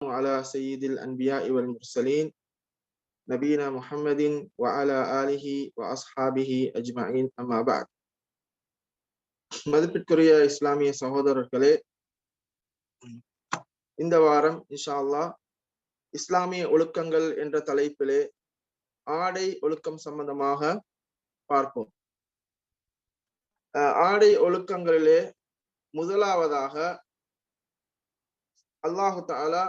على سيد الأنبياء والمرسلين نبينا محمد وعلى آله وأصحابه أجمعين أما بعد மதிப்பிற்குரிய இஸ்லாமிய சகோதரர்களே இந்த வாரம் இன்ஷா அல்லாஹ் இஸ்லாமிய ஒழுக்கங்கள் என்ற தலைப்பிலே ஆடை ஒழுக்கம் சம்பந்தமாக பார்ப்போம் ஆடை ஒழுக்கங்களிலே முதலாவதாக அல்லாஹு தாலா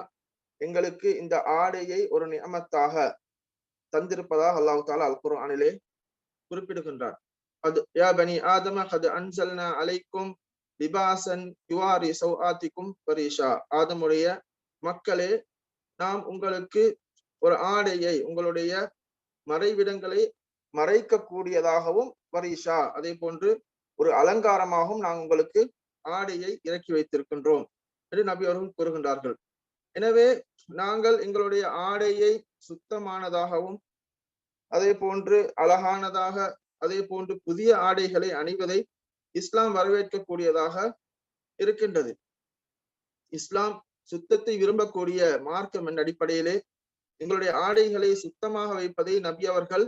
எங்களுக்கு இந்த ஆடையை ஒரு நியமத்தாக தந்திருப்பதாக அல்லாஹு தாலா அல் குர்ஆனிலே குறிப்பிடுகின்றார். அது யா பனி ஆதம கது அன்சல்னா அலைக்கும் லிபாசன் யுவாரி சௌஆத்திக்கும் பரீஷா. ஆதமுடைய மக்களே நாம் உங்களுக்கு ஒரு ஆடையை உங்களுடைய மறைவிடங்களை மறைக்கக்கூடியதாகவும் பரிஷா. அதே போன்று ஒரு அலங்காரமாகவும் நாம் உங்களுக்கு ஆடையை இறக்கி வைத்திருக்கின்றோம் என்று நபி அவர்கள் கூறுகின்றார்கள். எனவே நாங்கள் எங்களுடைய ஆடையை சுத்தமானதாகவும் அதே போன்று அழகானதாக அதே போன்று புதிய ஆடைகளை அணிவதை இஸ்லாம் வரவேற்கக்கூடியதாக இருக்கின்றது. இஸ்லாம் சுத்தத்தை விரும்பக்கூடிய மார்க்கம் என்ற அடிப்படையிலே எங்களுடைய ஆடைகளை சுத்தமாக வைப்பதை நபி அவர்கள்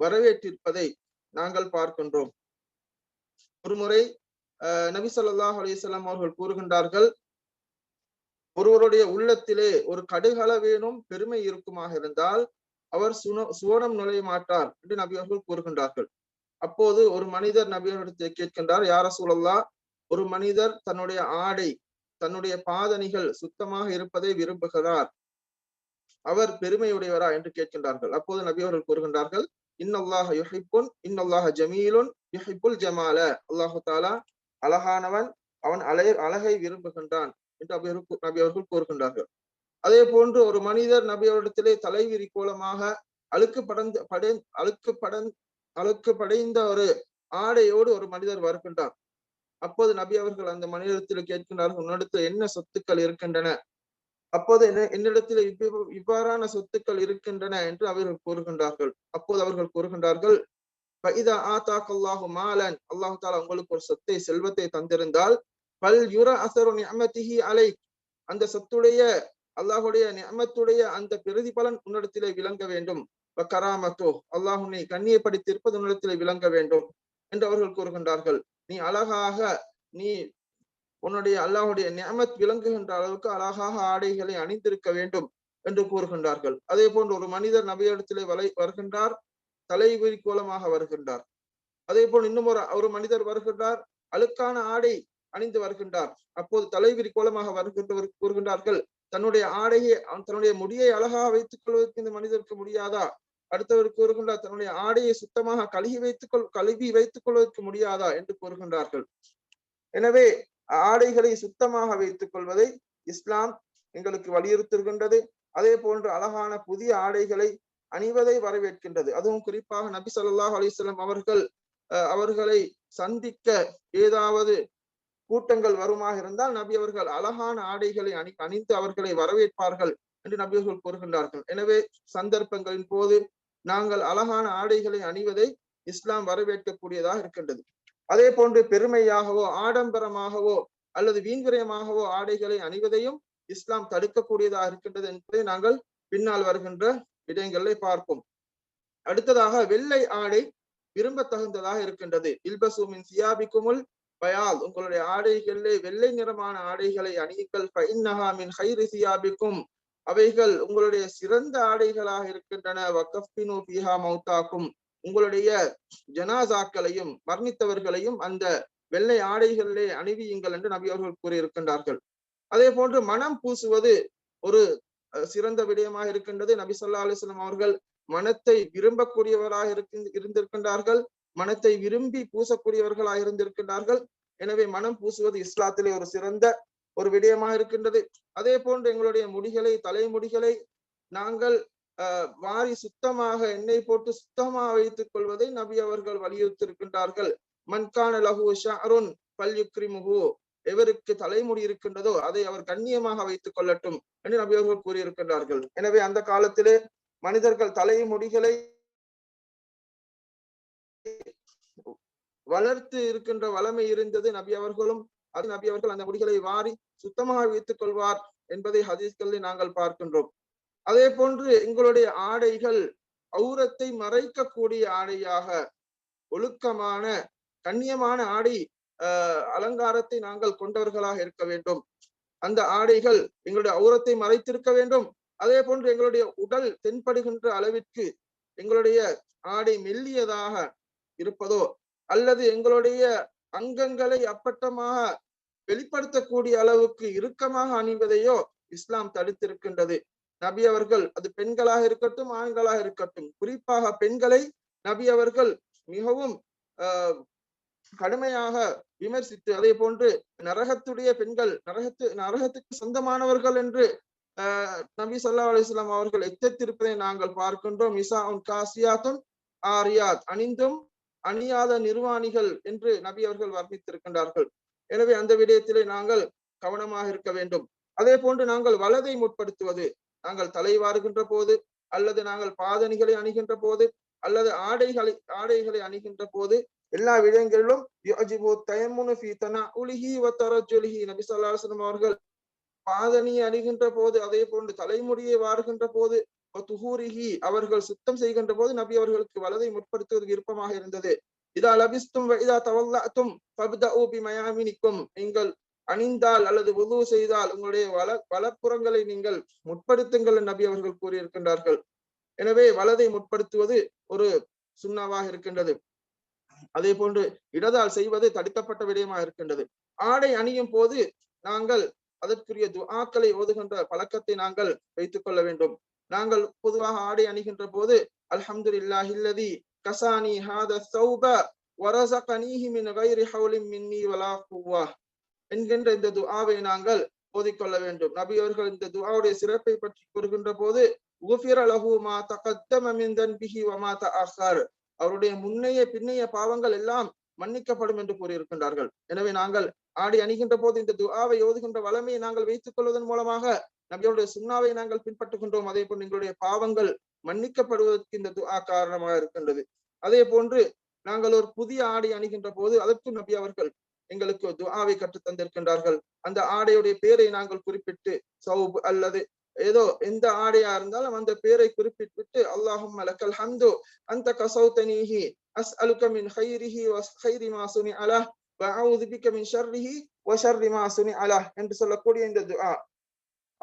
வரவேற்றிருப்பதை நாங்கள் பார்க்கின்றோம். ஒருமுறை நபி சொல்லாஹ் அலிசல்லாம் அவர்கள் கூறுகின்றார்கள் ஒருவருடைய உள்ளத்திலே ஒரு கடுகளவேனும் பெருமை இருக்குமாக இருந்தால் அவர் சுன சுவனம் நுழைய மாட்டார் என்று நபி அவர்கள் கூறுகின்றார்கள். அப்போது ஒரு மனிதர் நபி அவர்களிடத்தில் கேட்கின்றார் யார சூழல்லா ஒரு மனிதர் தன்னுடைய ஆடை தன்னுடைய பாதணிகள் சுத்தமாக இருப்பதை விரும்புகிறார். அவர் பெருமையுடையவரா? என்று கேட்கின்றார்கள். அப்போது நபி அவர்கள் கூறுகின்றார்கள் இன்னல்லாஹ யுஹிப்புன் இன்னல்லாஹ ஜமீலுன் யுஹிப்புல் ஜமால. அல்லாஹு தாலா அழகானவன் அவன் அலை அழகை விரும்புகின்றான். என்று நபி நபி அவர்கள் கூறுகின்றார்கள். அதே போன்று ஒரு மனிதர் நபி அவரிடத்திலே தலைவிரி கோலமாக அழுக்கு படந்த படை அழுக்கு படன் அழுக்கு படைந்த ஒரு ஆடையோடு ஒரு மனிதர் வருகின்றார். அப்போது நபி அவர்கள் அந்த மனிதத்தில் கேட்கின்றார்கள் உன்னிடத்தில் என்ன சொத்துக்கள் இருக்கின்றன? அப்போது என்ன என்னிடத்தில் இவ்வாறான சொத்துக்கள் இருக்கின்றன? என்று அவர்கள் கூறுகின்றார்கள். அப்போது அவர்கள் கூறுகின்றார்கள் பைதா ஆத்தாக்கல்லாஹு மாலன். அல்லாஹு தாலா உங்களுக்கு ஒரு சொத்தை செல்வத்தை தந்திருந்தால் பல் யுர அசரு நியமத்திஹி அலை அந்த சொத்துடைய அல்லாஹுடைய நியமத்துடைய அந்த பிரதிபலன் உன்னிடத்திலே விளங்க வேண்டும். கராமத்தோ அல்லாஹ் உன்னை கண்ணியப்படுத்தியிருப்பது உன்னிடத்திலே விளங்க வேண்டும் என்று அவர்கள் கூறுகின்றார்கள். நீ அழகாக நீ உன்னுடைய அல்லாஹுடைய நியமத் விளங்குகின்ற அளவுக்கு அழகாக ஆடைகளை அணிந்திருக்க வேண்டும் என்று கூறுகின்றார்கள். அதே போன்று ஒரு மனிதர் நபியிடத்திலே வலை வருகின்றார் தலைவிரி கோலமாக வருகின்றார். அதே போல் இன்னும் ஒரு ஒரு மனிதர் வருகின்றார் அழுக்கான ஆடை அணிந்து வருகின்றார். அப்போது தலைவிரி கோலமாக வருகின்றவர் கூறுகின்றார்கள் தன்னுடைய ஆடையை தன்னுடைய முடியை அழகாக வைத்துக் கொள்வதற்கு இந்த மனிதருக்கு முடியாதா? அடுத்தவர் கூறுகின்றார் தன்னுடைய ஆடையை சுத்தமாக கழுகி வைத்துக் கொள் கழுவி வைத்துக் கொள்வதற்கு முடியாதா? என்று கூறுகின்றார்கள். எனவே ஆடைகளை சுத்தமாக வைத்துக் கொள்வதை இஸ்லாம் எங்களுக்கு வலியுறுத்துகின்றது. அதே போன்று அழகான புதிய ஆடைகளை அணிவதை வரவேற்கின்றது. அதுவும் குறிப்பாக நபி சல்லாஹ் அலிஸ்லாம் அவர்கள் அவர்களை சந்திக்க ஏதாவது கூட்டங்கள் வருமாக இருந்தால் நபி அவர்கள் அழகான ஆடைகளை அணி அணிந்து அவர்களை வரவேற்பார்கள் என்று நபி அவர்கள் கூறுகின்றார்கள். எனவே சந்தர்ப்பங்களின் போது நாங்கள் அழகான ஆடைகளை அணிவதை இஸ்லாம் வரவேற்கக்கூடியதாக இருக்கின்றது. அதே போன்று பெருமையாகவோ ஆடம்பரமாகவோ அல்லது வீண்விரயமாகவோ ஆடைகளை அணிவதையும் இஸ்லாம் தடுக்கக்கூடியதாக இருக்கின்றது என்பதை நாங்கள் பின்னால் வருகின்ற விடயங்களை பார்ப்போம். அடுத்ததாக வெள்ளை ஆடை விரும்பத்தகுந்ததாக இருக்கின்றது. இல்பசூமின் சியாபிக்குமுல் பயால் உங்களுடைய ஆடைகளிலே வெள்ளை நிறமான ஆடைகளை அணியுங்கள். மின் ஹைரி சியாபிக்கும். அவைகள் உங்களுடைய சிறந்த ஆடைகளாக இருக்கின்றன. வக்கஃபினு பிஹா மௌத்தாக்கும். உங்களுடைய ஜனாசாக்களையும் மர்ணித்தவர்களையும் அந்த வெள்ளை ஆடைகளிலே அணிவியுங்கள் என்று நபி அவர்கள் கூறியிருக்கின்றார்கள். அதே போன்று மனம் பூசுவது ஒரு சிறந்த விடயமாக இருக்கின்றது. நபி சொல்லா அலிஸ்லாம் அவர்கள் மனத்தை விரும்பக்கூடியவராக இருக்கு இருந்திருக்கின்றார்கள். மனத்தை விரும்பி பூசக்கூடியவர்களாக இருந்திருக்கின்றார்கள் எனவே மனம் பூசுவது இஸ்லாத்திலே ஒரு சிறந்த ஒரு விடயமாக இருக்கின்றது. அதே போன்று எங்களுடைய முடிகளை தலைமுடிகளை நாங்கள் வாரி சுத்தமாக எண்ணெய் போட்டு சுத்தமாக வைத்துக் கொள்வதை நபி அவர்கள் வலியுறுத்திருக்கின்றார்கள் மன்கான லஹு ஷாருன் பல்யுக்ரிமுகு எவருக்கு தலைமுடி இருக்கின்றதோ அதை அவர் கண்ணியமாக வைத்துக் கொள்ளட்டும் என்று நபி அவர்கள் கூறியிருக்கின்றார்கள். எனவே அந்த காலத்திலே மனிதர்கள் தலைமுடிகளை வளர்த்து இருக்கின்ற வளமை இருந்தது நபி அவர்களும் அது நபி அவர்கள் அந்த முடிகளை வாரி சுத்தமாக வைத்துக் கொள்வார் என்பதை ஹதீஸ்களில் நாங்கள் பார்க்கின்றோம். அதே போன்று எங்களுடைய ஆடைகள் ஔரத்தை மறைக்கக்கூடிய ஆடையாக ஒழுக்கமான கண்ணியமான ஆடை அஹ் அலங்காரத்தை நாங்கள் கொண்டவர்களாக இருக்க வேண்டும். அந்த ஆடைகள் எங்களுடைய ஔரத்தை மறைத்திருக்க வேண்டும். அதே போன்று எங்களுடைய உடல் தென்படுகின்ற அளவிற்கு எங்களுடைய ஆடை மெல்லியதாக இருப்பதோ அல்லது எங்களுடைய அங்கங்களை அப்பட்டமாக வெளிப்படுத்தக்கூடிய அளவுக்கு இறுக்கமாக அணிவதையோ இஸ்லாம் தடுத்திருக்கின்றது. நபி அவர்கள் அது பெண்களாக இருக்கட்டும் ஆண்களாக இருக்கட்டும். குறிப்பாக பெண்களை நபி அவர்கள் மிகவும் ஆஹ் கடுமையாக விமர்சித்து அதே போன்று நரகத்துடைய பெண்கள் நரகத்து நரகத்துக்கு சொந்தமானவர்கள் என்று நபி சல்லா அலிஸ்லாம் அவர்கள் எச்சரித்திருப்பதை நாங்கள் பார்க்கின்றோம். இசா உன் காசியாத்தும் ஆரியாத் அணிந்தும் அணியாத நிர்வாணிகள் என்று நபி அவர்கள் வர்ணித்திருக்கின்றார்கள். எனவே அந்த விடயத்திலே நாங்கள் கவனமாக இருக்க வேண்டும். அதே போன்று நாங்கள் வலதை முற்படுத்துவது நாங்கள் தலைவாருகின்ற போது அல்லது நாங்கள் பாதணிகளை அணிகின்ற போது அல்லது ஆடைகளை ஆடைகளை அணிகின்ற போது எல்லா விடயங்களிலும் நபி அவர்கள் பாதணியை அணிகின்ற போது அதே போன்று தலைமுடியை வாருகின்ற போது துஹூரிஹி அவர்கள் சுத்தம் செய்கின்ற போது நபி அவர்களுக்கு வலதை முற்படுத்துவது விருப்பமாக இருந்தது. இதா லபிஸ்தும் இதா தவல்லாத்தும் மயாமினிக்கும் நீங்கள் அணிந்தால் அல்லது உது செய்தால் உங்களுடைய வள வலப்புறங்களை நீங்கள் முற்படுத்துங்கள் நபி அவர்கள் கூறியிருக்கின்றார்கள். எனவே வலதை முற்படுத்துவது ஒரு சுண்ணாவாக இருக்கின்றது. அதே போன்று இடதால் செய்வது தடுக்கப்பட்ட விடயமாக இருக்கின்றது. ஆடை அணியும் போது நாங்கள் அதற்குரிய துஆக்களை ஓதுகின்ற பழக்கத்தை நாங்கள் வைத்துக் கொள்ள வேண்டும். நாங்கள் பொதுவாக ஆடை அணிகின்ற போது அல்ஹம்துலில்லாஹில்லதி கசானி ஹாத சௌப வரசகனீஹி மின் கைரி ஹவுலிம் மின்னி வலா குவா என்கின்ற இந்த துஆவை நாங்கள் ஓதிக்கொள்ள வேண்டும். நபி அவர்கள் இந்த துஆவுடைய சிறப்பை பற்றி கூறுகின்ற போது உஃபிர லஹு மா தகத்தம மின் தன்பிஹி வ மா தஅக்கர் அவருடைய முன்னைய பின்னைய பாவங்கள் எல்லாம் மன்னிக்கப்படும் என்று கூறியிருக்கின்றார்கள். எனவே நாங்கள் ஆடி அணிகின்ற போது இந்த துஆவை ஓதுகின்ற வளமையை நாங்கள் வைத்துக் கொள்வதன் மூலமாக நபியோடைய சுண்ணாவை நாங்கள் பின்பற்றுகின்றோம். அதே போன்று எங்களுடைய பாவங்கள் மன்னிக்கப்படுவதற்கு இந்த துஆ காரணமாக இருக்கின்றது. அதே போன்று நாங்கள் ஒரு புதிய ஆடை அணிகின்ற போது அதற்கு நபி அவர்கள் எங்களுக்கு துஆவை கற்றுத் தந்திருக்கின்றார்கள். அந்த ஆடையுடைய பேரை நாங்கள் குறிப்பிட்டு சௌப் அல்லது ஏதோ எந்த ஆடையா இருந்தாலும் அந்த பேரை குறிப்பிட்டு அல்லாஹும் லக்கல் ஹம்து அந்த கசௌதனீஹி அஸ் அலுகமின் ஹைரிஹி ஹைரி மாசுனி அலா அலஹ் வ அஊது மின் ஷர்ரிஹி வ ஷர்ரி மாசுனி அலா என்று சொல்லக்கூடிய இந்த துஆ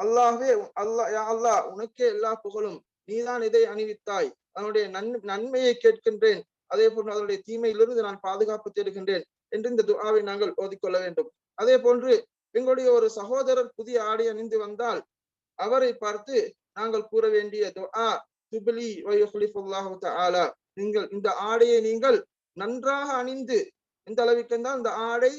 அல்லாஹ்வே அல்லாஹ் யா அல்லாஹ் உனக்கே எல்லா புகழும். நீதான் இதை அணிவித்தாய். அதனுடைய நன் நன்மையை கேட்கின்றேன். அதே போன்று அதனுடைய தீமையிலிருந்து நான் பாதுகாப்பு தேடுகின்றேன் என்று இந்த துஆவை நாங்கள் ஓதிக்கொள்ள வேண்டும். அதே போன்று எங்களுடைய ஒரு சகோதரர் புதிய ஆடை அணிந்து வந்தால் அவரை பார்த்து நாங்கள் கூற வேண்டிய துஆ துபிலி வயுஹ்லிஃபுல்லாஹு தஆலா. நீங்கள் இந்த ஆடையை நீங்கள் நன்றாக அணிந்து எந்த அளவிற்கு இருந்தால் இந்த ஆடை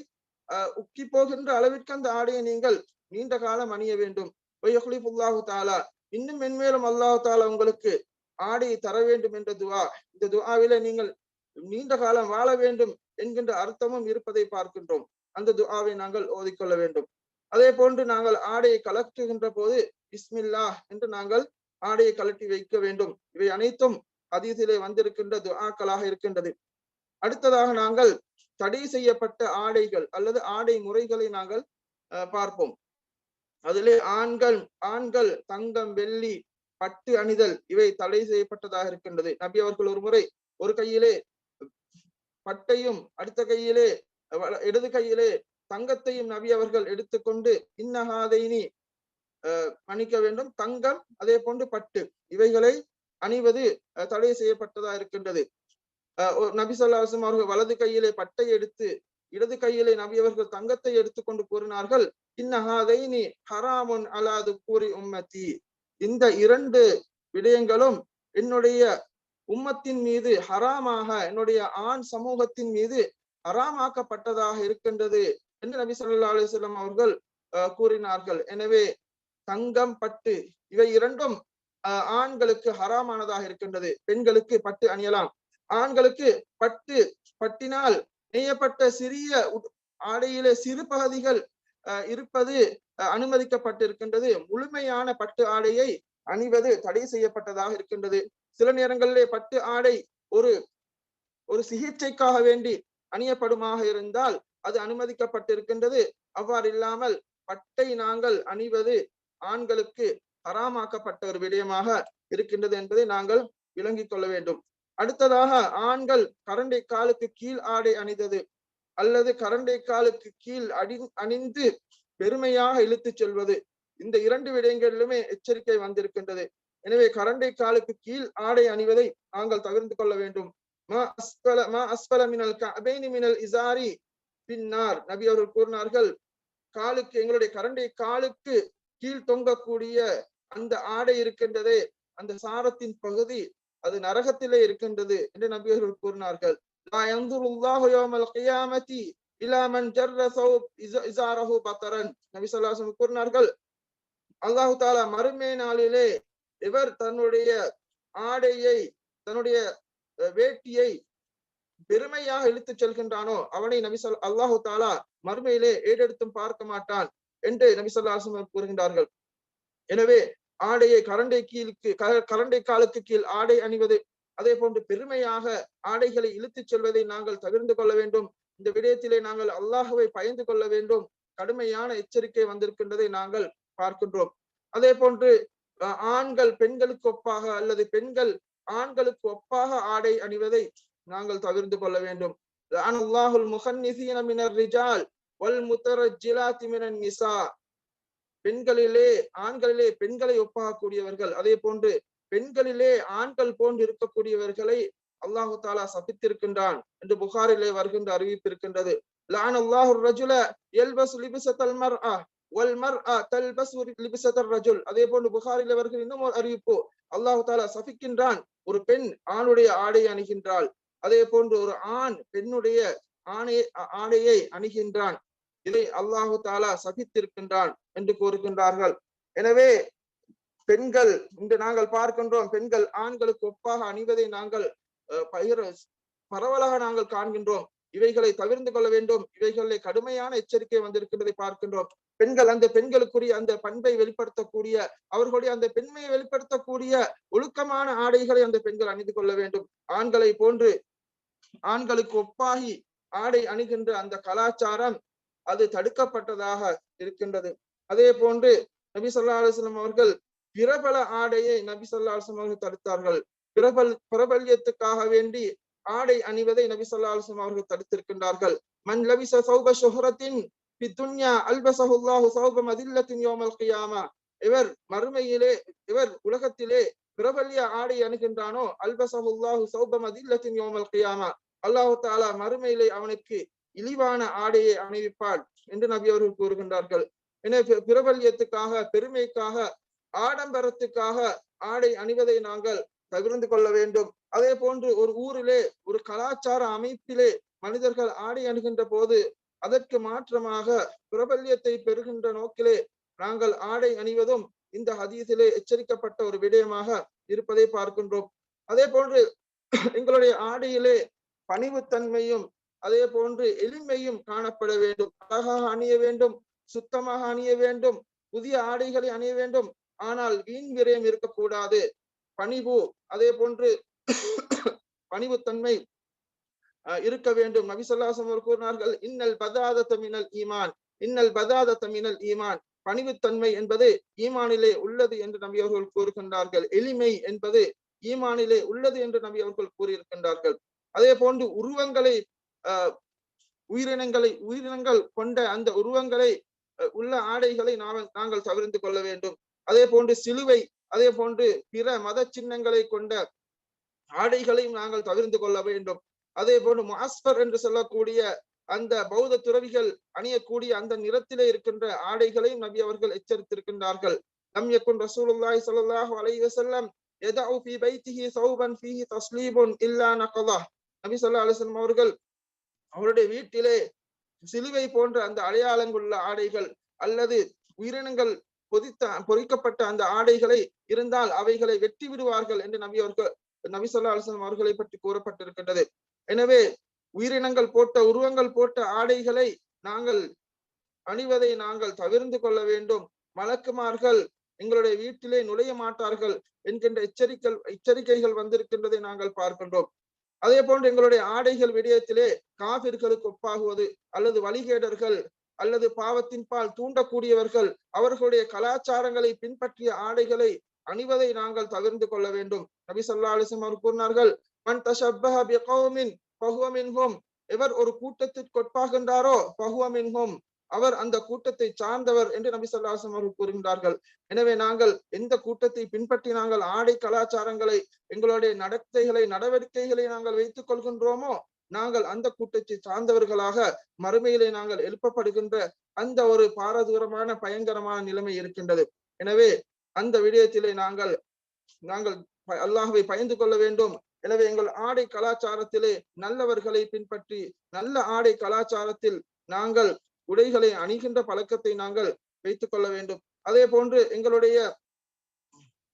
உக்கி போகின்ற அளவிற்கு அந்த ஆடையை நீங்கள் நீண்ட காலம் அணிய வேண்டும். வயுஹ்லிஃபுல்லாஹு தாலா இன்னும் மென்மேலும் அல்லாஹு தாலா உங்களுக்கு ஆடையை தர வேண்டும் என்ற துவா. இந்த துவாவில நீங்கள் நீண்ட காலம் வாழ வேண்டும் என்கின்ற அர்த்தமும் இருப்பதை பார்க்கின்றோம். அந்த துவாவை நாங்கள் ஓதிக்கொள்ள வேண்டும். அதே போன்று நாங்கள் ஆடையை கலக்குகின்ற போது இஸ்மில்லா என்று நாங்கள் ஆடையை கலட்டி வைக்க வேண்டும். இவை அனைத்தும் அதீதிலே வந்திருக்கின்ற துஆக்களாக இருக்கின்றது. அடுத்ததாக நாங்கள் தடை செய்யப்பட்ட ஆடைகள் அல்லது ஆடை முறைகளை நாங்கள் பார்ப்போம். அதிலே ஆண்கள் ஆண்கள் தங்கம் வெள்ளி பட்டு அணிதல் இவை தடை செய்யப்பட்டதாக இருக்கின்றது. நபி அவர்கள் ஒரு முறை ஒரு கையிலே பட்டையும் அடுத்த கையிலே இடது கையிலே தங்கத்தையும் நபி அவர்கள் எடுத்துக்கொண்டு இன்னஹாதைனி அணிக்க வேண்டும். தங்கம் அதே போன்று பட்டு இவைகளை அணிவது தடை செய்யப்பட்டதா இருக்கின்றது. நபி சொல்லாசம் அவர்கள் வலது கையிலே பட்டை எடுத்து இடது கையிலே நபி அவர்கள் தங்கத்தை எடுத்துக்கொண்டு கூறினார்கள் இன்னஹாதைனி ஹராமுன் அலாது கூறி உம்மத்தி. இந்த இரண்டு விடயங்களும் என்னுடைய உம்மத்தின் மீது ஹராமாக என்னுடைய ஆண் சமூகத்தின் மீது ஹராமாக்கப்பட்டதாக இருக்கின்றது என்று நபி சொல்லா அலிஸ்லாம் அவர்கள் கூறினார்கள். எனவே தங்கம் பட்டு இவை இரண்டும் ஆண்களுக்கு ஹராமானதாக இருக்கின்றது பெண்களுக்கு பட்டு அணியலாம். ஆண்களுக்கு பட்டு பட்டினால் நெய்யப்பட்ட சிறிய ஆடையிலே சிறு பகுதிகள் இருப்பது அனுமதிக்கப்பட்டிருக்கின்றது. முழுமையான பட்டு ஆடையை அணிவது தடை செய்யப்பட்டதாக இருக்கின்றது. சில நேரங்களிலே பட்டு ஆடை ஒரு ஒரு சிகிச்சைக்காக வேண்டி அணியப்படுமாக இருந்தால் அது அனுமதிக்கப்பட்டிருக்கின்றது. அவ்வாறு இல்லாமல் பட்டை நாங்கள் அணிவது ஆண்களுக்கு அறாமாக்கப்பட்ட ஒரு விடயமாக இருக்கின்றது என்பதை நாங்கள் விளங்கிக் கொள்ள வேண்டும். அடுத்ததாக ஆண்கள் கரண்டை காலுக்கு கீழ் ஆடை அணிந்தது அல்லது கரண்டை காலுக்கு கீழ் அடி அணிந்து பெருமையாக இழுத்துச் செல்வது. இந்த இரண்டு விடயங்களிலுமே எச்சரிக்கை வந்திருக்கின்றது. எனவே கரண்டை காலுக்கு கீழ் ஆடை அணிவதை நாங்கள் தவிர்த்து கொள்ள வேண்டும். மா அஸ்பல மா அஸ்பல மினல் கபேனி மினல் இசாரி பின்னார். நபி அவர்கள் கூறினார்கள் காலுக்கு எங்களுடைய கரண்டை காலுக்கு கீழ் தொங்கக்கூடிய அந்த ஆடை இருக்கின்றதே அந்த சாரத்தின் பகுதி அது நரகத்திலே இருக்கின்றது என்று நபியர்கள் கூறினார்கள். கூறினார்கள் அல்லாஹு தாலா மறுமை நாளிலே இவர் தன்னுடைய ஆடையை தன்னுடைய வேட்டியை பெருமையாக இழுத்துச் செல்கின்றானோ அவனை நபிசல் அல்லாஹு தாலா மறுமையிலே ஏடெடுத்தும் பார்க்க மாட்டான் என்று நபிசல்லாசம் கூறுகின்றார்கள். எனவே ஆடையை கரண்டை கீழுக்கு கரண்டை காலுக்கு கீழ் ஆடை அணிவது. அதே போன்று பெருமையாக ஆடைகளை இழுத்துச் செல்வதை நாங்கள் தவிர்த்து கொள்ள வேண்டும். இந்த விடயத்திலே நாங்கள் அல்லாஹுவை பயந்து கொள்ள வேண்டும். கடுமையான எச்சரிக்கை வந்திருக்கின்றதை நாங்கள் பார்க்கின்றோம். அதே போன்று அஹ், ஆண்கள் பெண்களுக்கு ஒப்பாக அல்லது பெண்கள் ஆண்களுக்கு ஒப்பாக ஆடை அணிவதை நாங்கள் தவிர்த்து கொள்ள வேண்டும். அல்லாஹுல் முஹன்னிசீன மினர் ரிஜால் வல் முத்தரஜிலாத்தி மினன் நிசா. பெண்களிலே ஆண்களிலே பெண்களை ஒப்பாகக்கூடியவர்கள். அதே போன்று பெண்களிலே ஆண்கள் போன்று இருக்கக்கூடியவர்களை அல்லாஹு தாலா சபித்திருக்கின்றான் என்று புகாரிலே வருகின்ற அறிவிப்பு இருக்கின்றது லான் அல்லாஹு ரஜுல எல்பஸ் லிபிசத்தல் அ வல் மர்ஆ தல்பஸ் லிபிசத்தர் ரஜுல். அதே போன்று புகாரிலே வருகிற இன்னும் ஒரு அறிவிப்பு. அல்லாஹு தாலா சபிக்கின்றான். ஒரு பெண் ஆணுடைய ஆடை அணிகின்றாள். அதே போன்று ஒரு ஆண் பெண்ணுடைய ஆணை ஆடையை அணிகின்றான். இதை அல்லாஹு தாலா சகித்திருக்கின்றான் என்று கூறுகின்றார்கள். எனவே பெண்கள் இன்று நாங்கள் பார்க்கின்றோம் பெண்கள் ஆண்களுக்கு ஒப்பாக அணிவதை நாங்கள் பகிர பரவலாக நாங்கள் காண்கின்றோம். இவைகளை தவிர்த்து கொள்ள வேண்டும். இவைகளை கடுமையான எச்சரிக்கை வந்திருக்கின்றதை பார்க்கின்றோம். பெண்கள் அந்த பெண்களுக்குரிய அந்த பண்பை வெளிப்படுத்தக்கூடிய அவர்களுடைய அந்த பெண்மையை வெளிப்படுத்தக்கூடிய ஒழுக்கமான ஆடைகளை அந்த பெண்கள் அணிந்து கொள்ள வேண்டும். ஆண்களை போன்று ஆண்களுக்கு ஒப்பாகி ஆடை அணிகின்ற அந்த கலாச்சாரம் அது தடுக்கப்பட்டதாக இருக்கின்றது. அதே போன்று நபி சொல்லா அலுவலம் அவர்கள் பிரபல ஆடையை நபி சொல்லா அலுவலம் அவர்கள் தடுத்தார்கள். பிரபல் பிரபல்யத்துக்காக வேண்டி ஆடை அணிவதை நபி சொல்லா அலுவலம் அவர்கள் தடுத்திருக்கின்றார்கள். மண் லபிச சௌப சுஹரத்தின் பித்துன்யா அல்பசஹுல்லாஹு சௌப மதில்லத்தின் யோமல் கியாமா. இவர் மறுமையிலே இவர் உலகத்திலே பிரபல்ய ஆடை அணுகின்றானோ அல்பசஹுல்லாஹு சௌப மதில்லத்தின் யோமல் கியாமா. அல்லாஹு தாலா மறுமையிலே அவனுக்கு இழிவான ஆடையை அணிவிப்பாள் என்று நபி அவர்கள் கூறுகின்றார்கள். எனவே பிரபல்யத்துக்காக பெருமைக்காக ஆடம்பரத்துக்காக ஆடை அணிவதை நாங்கள் தவிர்த்து கொள்ள வேண்டும். அதே போன்று ஒரு ஊரிலே ஒரு கலாச்சார அமைப்பிலே மனிதர்கள் ஆடை அணுகின்ற போது அதற்கு மாற்றமாக பிரபல்யத்தை பெறுகின்ற நோக்கிலே நாங்கள் ஆடை அணிவதும் இந்த ஹதீஸிலே எச்சரிக்கப்பட்ட ஒரு விடயமாக இருப்பதை பார்க்கின்றோம். அதே போன்று எங்களுடைய ஆடையிலே பணிவுத்தன்மையும் அதே போன்று எளிமையும் காணப்பட வேண்டும். அழகாக அணிய வேண்டும். சுத்தமாக அணிய வேண்டும். புதிய ஆடைகளை அணிய வேண்டும். ஆனால் வீண் விரயம் இருக்கக்கூடாது. பணிவு அதே போன்று பணிவுத்தன்மை இருக்க வேண்டும். நபிசல்லாசம் அவர் கூறினார்கள் இன்னல் பதாத தமிழல் ஈமான். இன்னல் பதாத தமிழல் ஈமான். பணிவுத்தன்மை என்பது ஈமானிலே உள்ளது என்று நபி அவர்கள் கூறுகின்றார்கள். எளிமை என்பது ஈமானிலே உள்ளது என்று நபி அவர்கள் கூறியிருக்கின்றார்கள். அதே போன்று உருவங்களை உயிரினங்களை உயிரினங்கள் கொண்ட அந்த உருவங்களை உள்ள ஆடைகளை நாம் நாங்கள் தவிர்த்து கொள்ள வேண்டும். அதே போன்று சிலுவை அதே போன்று பிற மத சின்னங்களை கொண்ட ஆடைகளையும் நாங்கள் தவிர்த்து கொள்ள வேண்டும். அதே போன்று மாஸ்பர் என்று சொல்லக்கூடிய அந்த பௌத்த துறவிகள் அணியக்கூடிய அந்த நிறத்திலே இருக்கின்ற ஆடைகளையும் நபி அவர்கள் எச்சரித்திருக்கின்றார்கள். நம் யக்குன் ரசூலுல்லாஹி ஸல்லல்லாஹு அலைஹி வஸல்லம் யதஉ ஃபீ பைத்திஹி ஃபீஹி தஸ்லீபுன் இல்லா நகதா நபி ஸல்லல்லாஹு அலைஹி வஸல்லம் அவர்கள் அவருடைய வீட்டிலே சிலுவை போன்ற அந்த அடையாளங்குள்ள ஆடைகள் அல்லது உயிரினங்கள் பொதித்த பொறிக்கப்பட்ட அந்த ஆடைகளை இருந்தால் அவைகளை வெட்டி விடுவார்கள் என்று நபி அவர்கள் நபி சொல்லா அலுவலம் அவர்களை பற்றி கூறப்பட்டிருக்கின்றது. எனவே உயிரினங்கள் போட்ட உருவங்கள் போட்ட ஆடைகளை நாங்கள் அணிவதை நாங்கள் தவிர்த்து கொள்ள வேண்டும். மலக்குமார்கள் எங்களுடைய வீட்டிலே நுழைய மாட்டார்கள் என்கின்ற எச்சரிக்கை எச்சரிக்கைகள் வந்திருக்கின்றதை நாங்கள் பார்க்கின்றோம். அதே போன்று எங்களுடைய ஆடைகள் விடயத்திலே காவிர்களுக்கு ஒப்பாகுவது அல்லது வழிகேடர்கள் அல்லது பாவத்தின் பால் தூண்டக்கூடியவர்கள் அவர்களுடைய கலாச்சாரங்களை பின்பற்றிய ஆடைகளை அணிவதை நாங்கள் தவிர்த்து கொள்ள வேண்டும். நபி சொல்லா அலிசம் அவர் கூறினார்கள் மன் தஷப்பஹ பிகௌமின் ஃபஹுவ எவர் ஒரு கூட்டத்திற்கு ஒட்பாகின்றாரோ ஃபஹுவ அவர் அந்த கூட்டத்தை சார்ந்தவர் என்று நபி சொல்லாசம் அவர்கள் கூறுகின்றார்கள். எனவே நாங்கள் எந்த கூட்டத்தை பின்பற்றி நாங்கள் ஆடை கலாச்சாரங்களை எங்களுடைய நடத்தைகளை நடவடிக்கைகளை நாங்கள் வைத்துக் கொள்கின்றோமோ நாங்கள் அந்த கூட்டத்தை சார்ந்தவர்களாக மறுமையிலே நாங்கள் எழுப்பப்படுகின்ற அந்த ஒரு பாரதூரமான பயங்கரமான நிலைமை இருக்கின்றது. எனவே அந்த விடயத்திலே நாங்கள் நாங்கள் ப- பயந்து கொள்ள வேண்டும். எனவே எங்கள் ஆடை கலாச்சாரத்திலே நல்லவர்களை பின்பற்றி நல்ல ஆடை கலாச்சாரத்தில் நாங்கள் உடைகளை அணிகின்ற பழக்கத்தை நாங்கள் வைத்துக் கொள்ள வேண்டும். அதே போன்று எங்களுடைய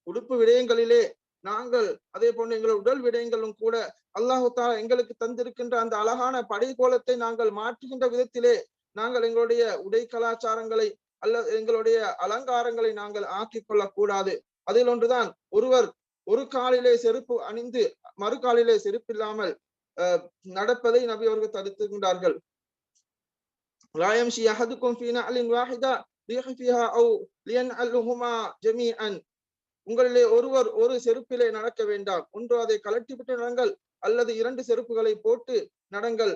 உடுப்பு விடயங்களிலே நாங்கள் அதே போன்று எங்கள் உடல் விடயங்களும் கூட அல்லாஹு தாலா எங்களுக்கு தந்திருக்கின்ற அந்த அழகான படைகோலத்தை நாங்கள் மாற்றுகின்ற விதத்திலே நாங்கள் எங்களுடைய உடை கலாச்சாரங்களை அல்ல எங்களுடைய அலங்காரங்களை நாங்கள் ஆக்கிக் கொள்ளக்கூடாது. அதில் ஒன்றுதான் ஒருவர் ஒரு காலிலே செருப்பு அணிந்து மறு காலிலே செருப்பு இல்லாமல் அஹ், நடப்பதை நபி அவர்கள் தடுத்துகின்றார்கள் لا يمشي أحدكم في نعل واحدة லியஹி فيها أو لينعلهما جميعا உங்களிலே ஒருவர் ஒரு செருப்பிலே நடக்க வேண்டாம். ஒன்று அதை கலட்டிவிட்டு நடங்கள் அல்லது இரண்டு செருப்புகளை போட்டு நடங்கள்.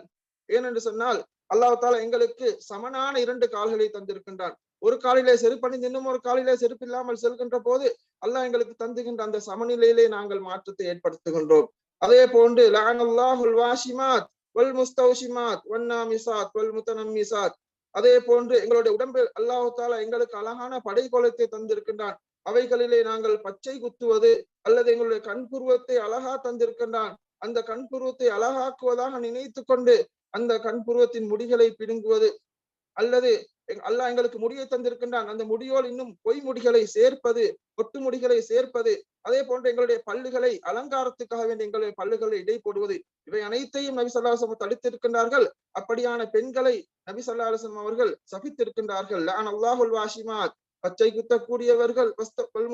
ஏனென்று சொன்னால் அல்லாஹ் தாலா எங்களுக்கு சமனான இரண்டு கால்களை தந்திருக்கின்றான். ஒரு காலிலே செருப்பணிந்து இன்னும் ஒரு காலிலே செருப்பு இல்லாமல் செல்கின்ற போது அல்லாஹ் எங்களுக்கு தந்துகின்ற அந்த சமநிலையிலே நாங்கள் மாற்றத்தை ஏற்படுத்துகின்றோம். அதே போன்று லஅனல்லாஹுல் வாஷிமாத். வல் முஸ்தௌஷிமாத் வன்னாமிசாத் வல் முத்தனம்மிசாத் அதே போன்று எங்களுடைய உடம்பில் அல்லாஹ் தாலா எங்களுக்கு அழகான படைக்கோலத்தை தந்திருக்கின்றான். அவைகளிலே நாங்கள் பச்சை குத்துவது அல்லது எங்களுடைய கண்புருவத்தை அழகா தந்திருக்கின்றான். அந்த கண்புருவத்தை அழகாக்குவதாக நினைத்து கொண்டு அந்த கண்புருவத்தின் முடிகளை பிடுங்குவது அல்லது அல்லாஹ் எங்களுக்கு முடியை தந்திருக்கின்றான். அந்த முடியோடு இன்னும் பொய் முடிகளை சேர்ப்பது ஒட்டு முடிகளை சேர்ப்பது அதே போன்று எங்களுடைய பல்லுகளை அலங்காரத்துக்காக வேண்டிய எங்களுடைய பல்லுகளை இடை போடுவது இவை அனைத்தையும் நபி சொல்லாசம் தடுத்திருக்கின்றார்கள். அப்படியான பெண்களை நபி சொல்லாசம் அவர்கள் சபித்திருக்கின்றார்கள். லான் அல்லாஹுல் வாஷிமாத் பச்சை குத்தக்கூடியவர்கள்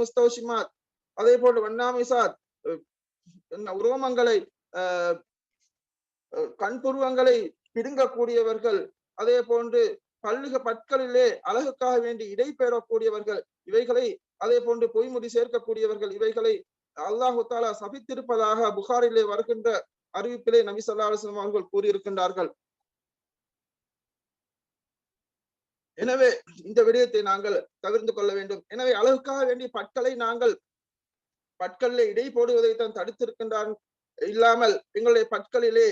முஸ்தோஷிமாத் அதே போன்று வண்ணாமிசாத் அஹ் உருவமங்களை அஹ் கண்புருவங்களை பிடுங்கக்கூடியவர்கள் அதே போன்று பல்லுக பற்களிலே அழகுக்காக வேண்டி இடைபெறக்கூடியவர்கள் இவைகளை அதே போன்று பொய்முடி சேர்க்கக்கூடியவர்கள் இவைகளை அல்லாஹு தாலா சபித்திருப்பதாக புகாரிலே வருகின்ற அறிவிப்பிலே நபி ஸல்லல்லாஹு அலைஹி அவர்கள் கூறியிருக்கின்றார்கள். எனவே இந்த விடயத்தை நாங்கள் தவிர்த்து கொள்ள வேண்டும். எனவே அழகுக்காக வேண்டிய பற்களை நாங்கள் பற்களிலே இடை போடுவதைத்தான் தடுத்திருக்கின்றான். இல்லாமல் எங்களுடைய பற்களிலே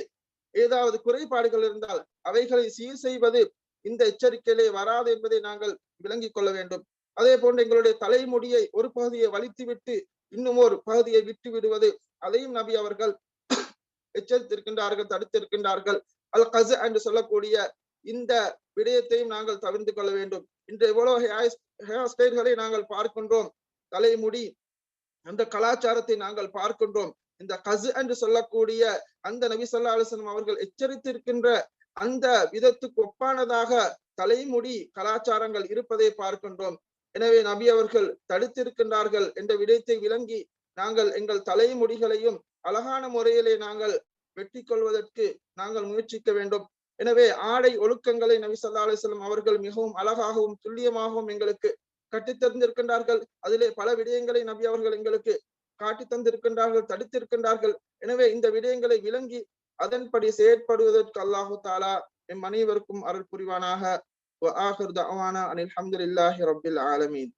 ஏதாவது குறைபாடுகள் இருந்தால் அவைகளை சீர் செய்வது இந்த எச்சரிக்கையிலே வராது என்பதை நாங்கள் விளங்கிக் கொள்ள வேண்டும். அதே போன்று எங்களுடைய தலைமுடியை ஒரு பகுதியை வலித்துவிட்டு இன்னும் ஒரு பகுதியை விட்டு விடுவது அதையும் நபி அவர்கள் எச்சரித்திருக்கின்றார்கள் தடுத்திருக்கின்றார்கள். அல் கச என்று சொல்லக்கூடிய இந்த விடயத்தையும் நாங்கள் தவிர்த்து கொள்ள வேண்டும். இன்று எவ்வளவு ஹேர் ஸ்டைல்களை நாங்கள் பார்க்கின்றோம். தலைமுடி அந்த கலாச்சாரத்தை நாங்கள் பார்க்கின்றோம். இந்த கசு என்று சொல்லக்கூடிய அந்த நபி சொல்லா அலுவலம் அவர்கள் எச்சரித்திருக்கின்ற அந்த விதத்துக்கு ஒப்பானதாக தலைமுடி கலாச்சாரங்கள் இருப்பதை பார்க்கின்றோம். எனவே நபி அவர்கள் தடுத்திருக்கின்றார்கள் என்ற விடயத்தை விளங்கி நாங்கள் எங்கள் தலைமுடிகளையும் அழகான முறையிலே நாங்கள் வெட்டி கொள்வதற்கு நாங்கள் முயற்சிக்க வேண்டும். எனவே ஆடை ஒழுக்கங்களை நபி சொல்லா அலிஸ்லாம் அவர்கள் மிகவும் அழகாகவும் துல்லியமாகவும் எங்களுக்கு கட்டித்தந்திருக்கின்றார்கள் அதிலே பல விடயங்களை நபி அவர்கள் எங்களுக்கு காட்டி தந்திருக்கின்றார்கள் தடுத்திருக்கின்றார்கள். எனவே இந்த விடயங்களை விளங்கி அதன்படி செயற்படுவதற்கு அல்லாஹு தாலா எம் அனைவருக்கும் அருள் புரிவானாக. அனில் அஹமதுல்லாஹி ரபில் ஆலமீன்.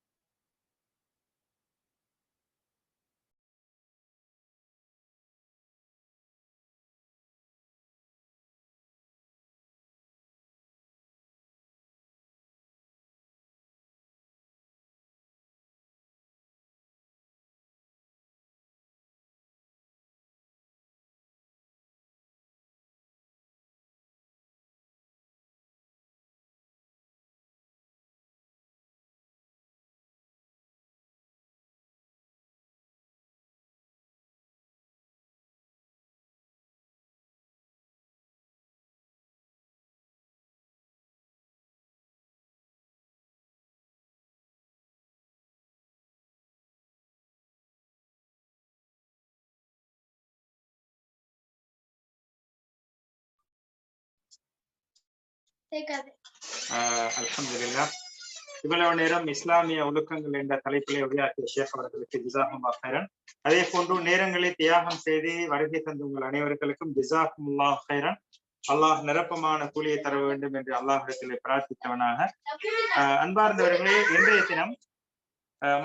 அல்ஹம்துல்லா இவ்வளவு நேரம் இஸ்லாமிய ஒழுக்கங்கள் என்ற தலைப்பிலே உரையாற்றிய ஷேக் அவர்களுக்கு ஜிசாஹும் ஹைரன் அதே போன்று நேரங்களை தியாகம் செய்து வருகை தந்த உங்கள் அனைவர்களுக்கும் ஜிசாஹுல்லா ஹைரன் அல்லாஹ் நிரப்பமான கூலியை தர வேண்டும் என்று அல்லாஹிடத்தில் பிரார்த்தித்தவனாக. அன்பார்ந்தவர்களே இன்றைய தினம்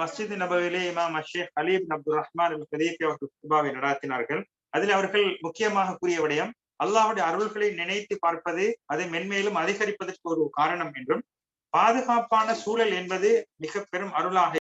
மஸ்ஜித் நபவிலே இமாம் அஷேக் அலீப் அப்துல் ரஹ்மான் அல் கதீபி அவர்கள் நடாத்தினார்கள். அதில் அவர்கள் முக்கியமாக கூறிய விடயம் அல்லாவுடைய அருள்களை நினைத்து பார்ப்பது அதை மென்மேலும் அதிகரிப்பதற்கு ஒரு காரணம் என்றும் பாதுகாப்பான சூழல் என்பது மிக பெரும் அருளாக